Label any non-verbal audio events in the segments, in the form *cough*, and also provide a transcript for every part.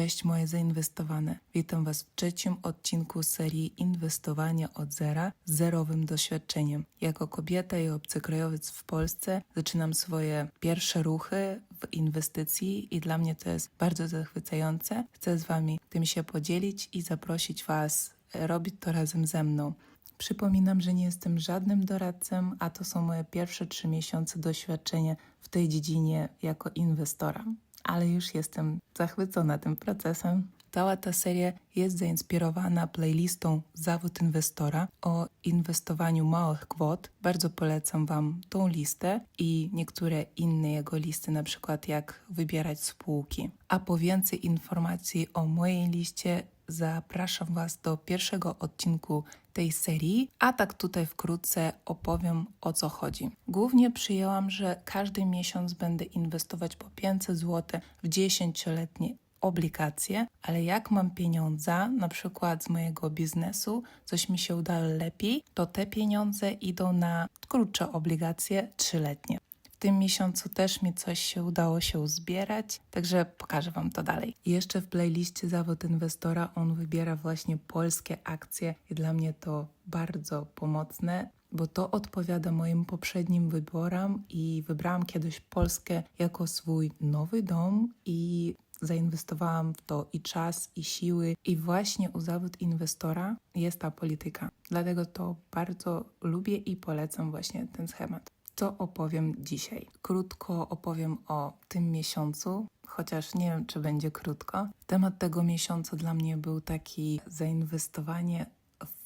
Cześć moje zainwestowane. Witam Was w trzecim odcinku serii Inwestowanie od zera z zerowym doświadczeniem. Jako kobieta i obcokrajowiec w Polsce zaczynam swoje pierwsze ruchy w inwestycji i dla mnie to jest bardzo zachwycające. Chcę z Wami tym się podzielić i zaprosić Was e, robić to razem ze mną. Przypominam, że nie jestem żadnym doradcą, a to są moje pierwsze trzy miesiące doświadczenia w tej dziedzinie jako inwestora ale już jestem zachwycona tym procesem. Cała ta seria jest zainspirowana playlistą Zawód inwestora o inwestowaniu małych kwot. Bardzo polecam Wam tą listę i niektóre inne jego listy, na przykład jak wybierać spółki. A po więcej informacji o mojej liście zapraszam Was do pierwszego odcinku tej serii, a tak tutaj wkrótce opowiem o co chodzi. Głównie przyjęłam, że każdy miesiąc będę inwestować po 500 zł w 10-letnie obligacje, ale jak mam pieniądze, na przykład z mojego biznesu, coś mi się uda lepiej, to te pieniądze idą na krótsze obligacje trzyletnie. Tym miesiącu też mi coś się udało się zbierać, także pokażę Wam to dalej. I jeszcze w playliście Zawód Inwestora on wybiera właśnie polskie akcje i dla mnie to bardzo pomocne, bo to odpowiada moim poprzednim wyborom i wybrałam kiedyś Polskę jako swój nowy dom i zainwestowałam w to i czas, i siły, i właśnie u zawód inwestora jest ta polityka. Dlatego to bardzo lubię i polecam właśnie ten schemat. Co opowiem dzisiaj? Krótko opowiem o tym miesiącu, chociaż nie wiem, czy będzie krótko. Temat tego miesiąca dla mnie był taki zainwestowanie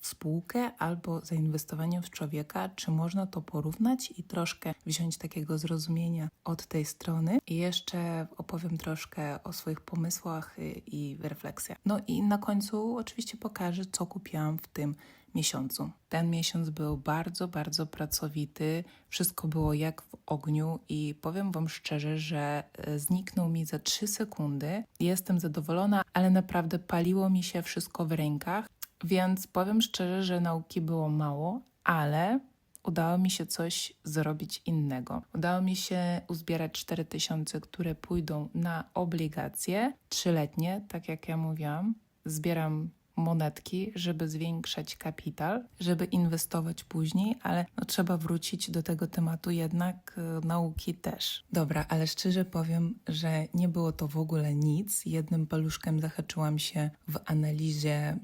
w spółkę albo zainwestowanie w człowieka, czy można to porównać i troszkę wziąć takiego zrozumienia od tej strony. I jeszcze opowiem troszkę o swoich pomysłach i, refleksjach. No i na końcu oczywiście pokażę, co kupiłam w tym miesiącu. Ten miesiąc był bardzo, bardzo pracowity. Wszystko było jak w ogniu i powiem Wam szczerze, że e, zniknął mi za 3 sekundy. Jestem zadowolona, ale naprawdę paliło mi się wszystko w rękach. Więc powiem szczerze, że nauki było mało, ale udało mi się coś zrobić innego. Udało mi się uzbierać 4000, które pójdą na obligacje trzyletnie, tak jak ja mówiłam. Zbieram monetki, żeby zwiększać kapital, żeby inwestować później, ale no, trzeba wrócić do tego tematu jednak y, nauki też. Dobra, ale szczerze powiem, że nie było to w ogóle nic. Jednym paluszkiem zahaczyłam się w analizie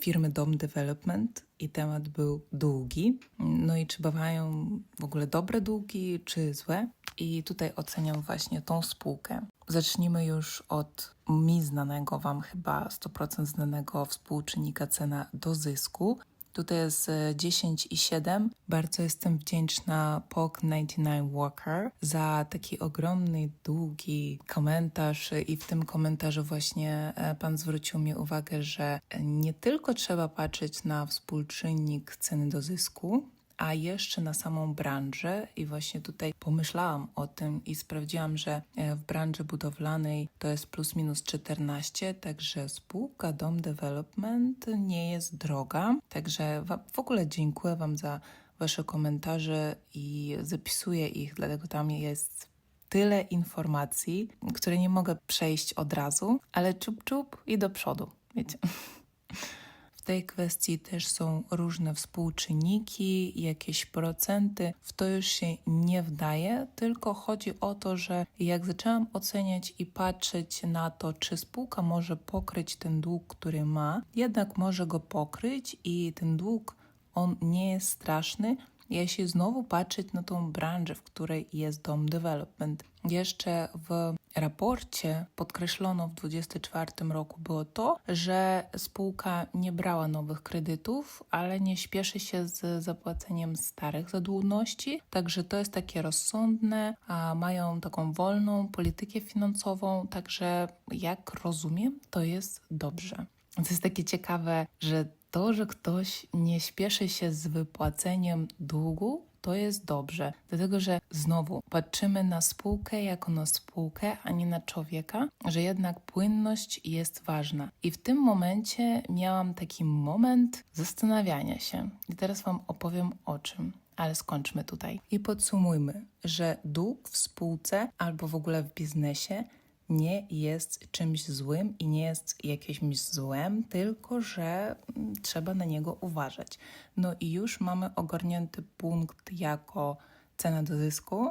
firmy Dom Development i temat był długi. No i czy bywają w ogóle dobre długi, czy złe? I tutaj oceniam właśnie tą spółkę. Zacznijmy już od mi znanego Wam chyba 100% znanego współczynnika cena do zysku. Tutaj jest 10,7. Bardzo jestem wdzięczna POK99 Walker za taki ogromny, długi komentarz i w tym komentarzu właśnie e, Pan zwrócił mi uwagę, że nie tylko trzeba patrzeć na współczynnik ceny do zysku, a jeszcze na samą branżę i właśnie tutaj pomyślałam o tym i sprawdziłam, że e, w branży budowlanej to jest plus minus 14, także spółka Dom Development nie jest droga. Także w ogóle dziękuję Wam za Wasze komentarze i zapisuję ich, dlatego tam jest tyle informacji, które nie mogę przejść od razu, ale czup czup i do przodu, wiecie. *laughs* Tej kwestii też są różne współczynniki, jakieś procenty. W to już się nie wdaje, tylko chodzi o to, że jak zaczęłam oceniać i patrzeć na to, czy spółka może pokryć ten dług, który ma, jednak może go pokryć i ten dług on nie jest straszny, jeśli znowu patrzeć na tą branżę, w której jest dom development. Jeszcze w raporcie podkreślono w 2024 roku było to, że spółka nie brała nowych kredytów, ale nie śpieszy się z zapłaceniem starych zadłużności, także to jest takie rozsądne, a mają taką wolną politykę finansową, także jak rozumiem, to jest dobrze. To jest takie ciekawe, że to, że ktoś nie śpieszy się z wypłaceniem długu, to jest dobrze, dlatego że znowu patrzymy na spółkę jako na spółkę, a nie na człowieka, że jednak płynność jest ważna. I w tym momencie miałam taki moment zastanawiania się. I teraz Wam opowiem o czym. Ale skończmy tutaj. I podsumujmy, że dług w spółce albo w ogóle w biznesie nie jest czymś złym i nie jest jakimś złem, tylko że mm, trzeba na niego uważać. No i już mamy ogarnięty punkt jako cena do zysku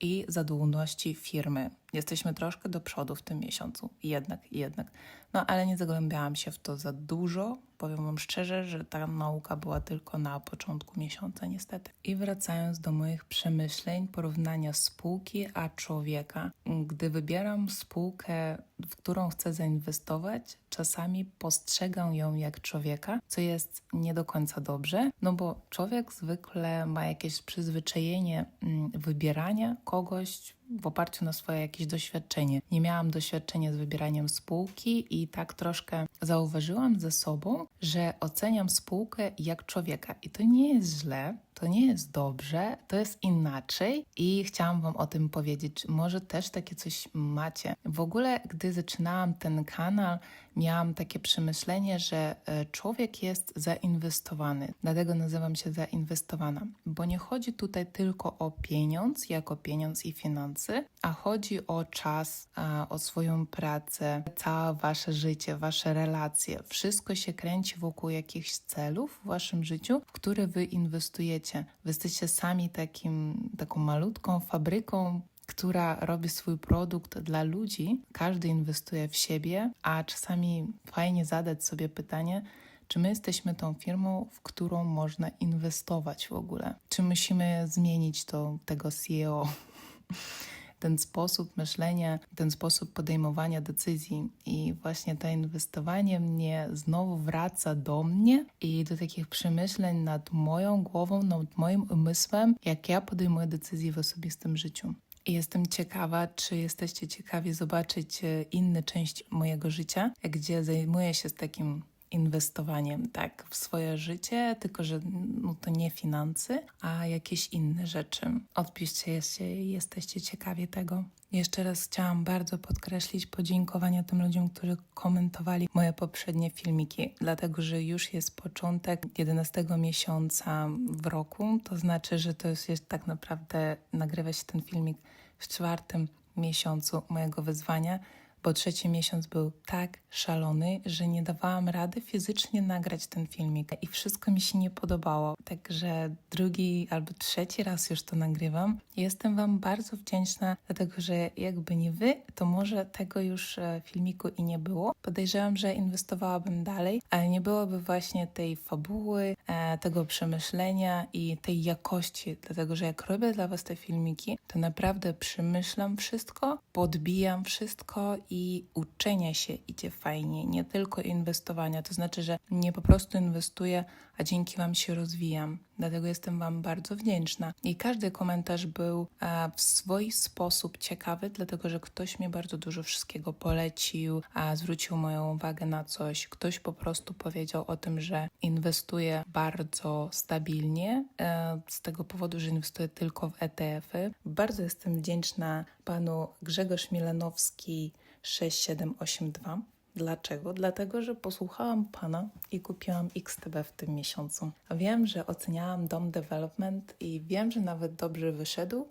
i zadłużoności firmy. Jesteśmy troszkę do przodu w tym miesiącu, jednak, jednak. No ale nie zagłębiałam się w to za dużo. Powiem Wam szczerze, że ta nauka była tylko na początku miesiąca, niestety. I wracając do moich przemyśleń, porównania spółki a człowieka. Gdy wybieram spółkę, w którą chcę zainwestować, czasami postrzegam ją jak człowieka, co jest nie do końca dobrze, no bo człowiek zwykle ma jakieś przyzwyczajenie mm, wybierania kogoś w oparciu na swoje jakieś doświadczenie. Nie miałam doświadczenia z wybieraniem spółki i tak troszkę zauważyłam ze sobą, że oceniam spółkę jak człowieka. I to nie jest źle, to nie jest dobrze, to jest inaczej i chciałam Wam o tym powiedzieć. Może też takie coś macie. W ogóle, gdy zaczynałam ten kanał, miałam takie przemyślenie, że e, człowiek jest zainwestowany. Dlatego nazywam się zainwestowana, bo nie chodzi tutaj tylko o pieniądz, jako pieniądz i finanse, a chodzi o czas, o swoją pracę, całe Wasze życie, Wasze relacje. Wszystko się kręci wokół jakichś celów w Waszym życiu, w które Wy inwestujecie. Wy jesteście sami takim, taką malutką fabryką, która robi swój produkt dla ludzi. Każdy inwestuje w siebie, a czasami fajnie zadać sobie pytanie, czy my jesteśmy tą firmą, w którą można inwestować w ogóle? Czy musimy zmienić to, tego CEO? *laughs* Ten sposób myślenia, ten sposób podejmowania decyzji i właśnie to inwestowanie mnie znowu wraca do mnie i do takich przemyśleń nad moją głową, nad moim umysłem, jak ja podejmuję decyzje w osobistym życiu. Jestem ciekawa, czy jesteście ciekawi zobaczyć e, inne części mojego życia, gdzie zajmuję się z takim inwestowaniem, tak, w swoje życie, tylko że no, to nie finanse, a jakieś inne rzeczy. Odpiszcie, jeśli jesteście ciekawi tego. Jeszcze raz chciałam bardzo podkreślić podziękowania tym ludziom, którzy komentowali moje poprzednie filmiki, dlatego że już jest początek 11 miesiąca w roku, to znaczy, że to jest, jest tak naprawdę, nagrywa się ten filmik w czwartym miesiącu mojego wyzwania, bo trzeci miesiąc był tak szalony, że nie dawałam rady fizycznie nagrać ten filmik i wszystko mi się nie podobało. Także drugi albo trzeci raz już to nagrywam. Jestem Wam bardzo wdzięczna, dlatego że jakby nie Wy, to może tego już e, filmiku i nie było. Podejrzewam, że inwestowałabym dalej, ale nie byłoby właśnie tej fabuły, e, tego przemyślenia i tej jakości, dlatego że jak robię dla Was te filmiki, to naprawdę przemyślam wszystko, podbijam wszystko i uczenie się idzie fajnie, nie tylko inwestowania. To znaczy, że nie po prostu inwestuję, a dzięki Wam się rozwijam. Dlatego jestem Wam bardzo wdzięczna. I każdy komentarz był e, w swój sposób ciekawy, dlatego że ktoś mi bardzo dużo wszystkiego polecił, a zwrócił moją uwagę na coś. Ktoś po prostu powiedział o tym, że inwestuje bardzo stabilnie, e, z tego powodu, że inwestuje tylko w ETF-y. Bardzo jestem wdzięczna panu Grzegorz Milanowski 6782. Dlaczego? Dlatego, że posłuchałam Pana i kupiłam XTB w tym miesiącu. Wiem, że oceniałam Dom Development i wiem, że nawet dobrze wyszedł,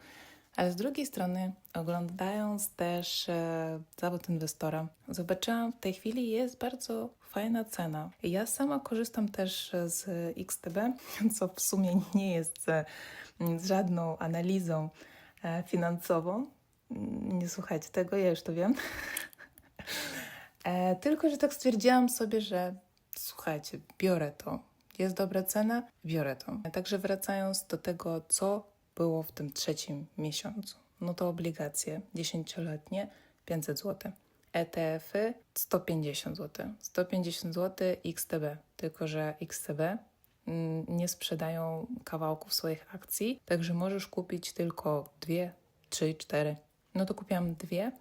ale z drugiej strony, oglądając też e, zawód inwestora, zobaczyłam w tej chwili jest bardzo fajna cena. Ja sama korzystam też z XTB, *laughs* co w sumie nie jest e, z żadną analizą e, finansową. Nie słuchajcie tego, ja już to wiem. *laughs* E, tylko, że tak stwierdziłam sobie, że słuchajcie, biorę to. Jest dobra cena, biorę to. Także wracając do tego, co było w tym trzecim miesiącu. No to obligacje 10-letnie 500 zł. ETF-y 150 zł. 150 zł XTB. Tylko, że XTB mm, nie sprzedają kawałków swoich akcji, także możesz kupić tylko dwie, trzy, cztery. No to kupiłam dwie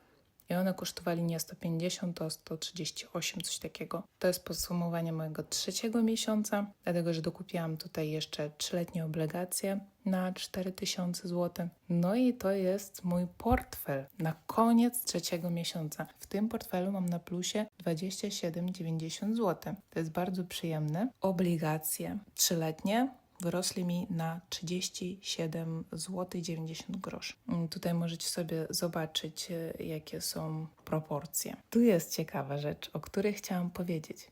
i one kosztowali nie 150, to 138, coś takiego. To jest podsumowanie mojego trzeciego miesiąca, dlatego że dokupiłam tutaj jeszcze trzyletnie obligacje na 4000 zł. No i to jest mój portfel na koniec trzeciego miesiąca. W tym portfelu mam na plusie 27,90 zł. To jest bardzo przyjemne. Obligacje trzyletnie wyrosli mi na 37 zł 90 groszy. Mm, Tutaj możecie sobie zobaczyć, e, jakie są proporcje. Tu jest ciekawa rzecz, o której chciałam powiedzieć.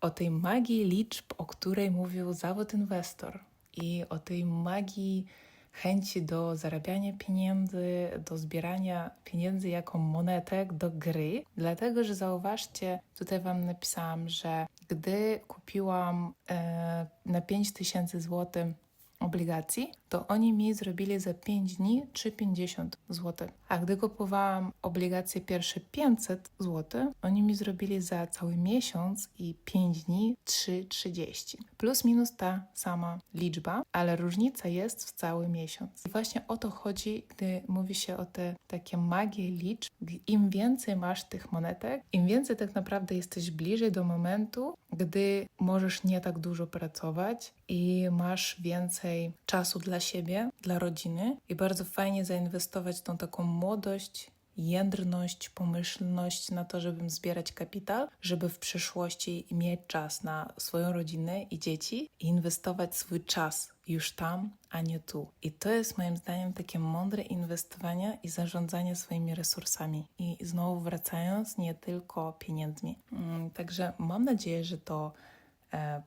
O tej magii liczb, o której mówił zawód inwestor i o tej magii chęci do zarabiania pieniędzy, do zbierania pieniędzy jako monetek do gry. Dlatego, że zauważcie, tutaj Wam napisałam, że gdy kupiłam e, na 5000 zł obligacji, to oni mi zrobili za 5 dni 3,50 zł. A gdy kupowałam obligacje pierwsze 500 zł, oni mi zrobili za cały miesiąc i 5 dni 3,30. Plus minus ta sama liczba, ale różnica jest w cały miesiąc. I właśnie o to chodzi, gdy mówi się o te takie magie liczb. Im więcej masz tych monetek, im więcej tak naprawdę jesteś bliżej do momentu, gdy możesz nie tak dużo pracować i masz więcej czasu dla siebie, dla rodziny. I bardzo fajnie zainwestować tą taką młodość, jędrność, pomyślność na to, żeby zbierać kapitał, żeby w przyszłości mieć czas na swoją rodzinę i dzieci i inwestować swój czas już tam, a nie tu. I to jest moim zdaniem takie mądre inwestowanie i zarządzanie swoimi resursami. I znowu wracając, nie tylko pieniędzmi. Mm, Także mam nadzieję, że to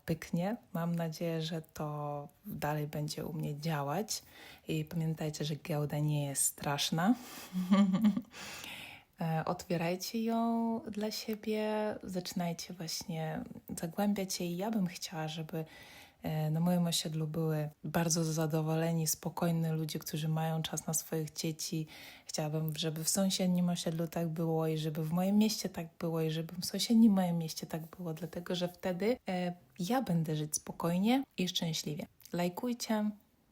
pyknie. Mam nadzieję, że to dalej będzie u mnie działać. I pamiętajcie, że giełda nie jest straszna. *laughs* E, Otwierajcie ją dla siebie, zaczynajcie właśnie zagłębiać i ja bym chciała, żeby e, na moim osiedlu były bardzo zadowoleni, spokojni ludzie, którzy mają czas na swoich dzieci. Chciałabym, żeby w sąsiednim osiedlu tak było i żeby w moim mieście tak było i żeby w sąsiednim moim mieście tak było, dlatego że wtedy e, ja będę żyć spokojnie i szczęśliwie. Lajkujcie,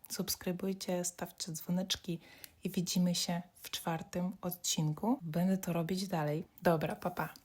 subskrybujcie, stawcie dzwoneczki i widzimy się w czwartym odcinku. Będę to robić dalej. Dobra, papa. Pa.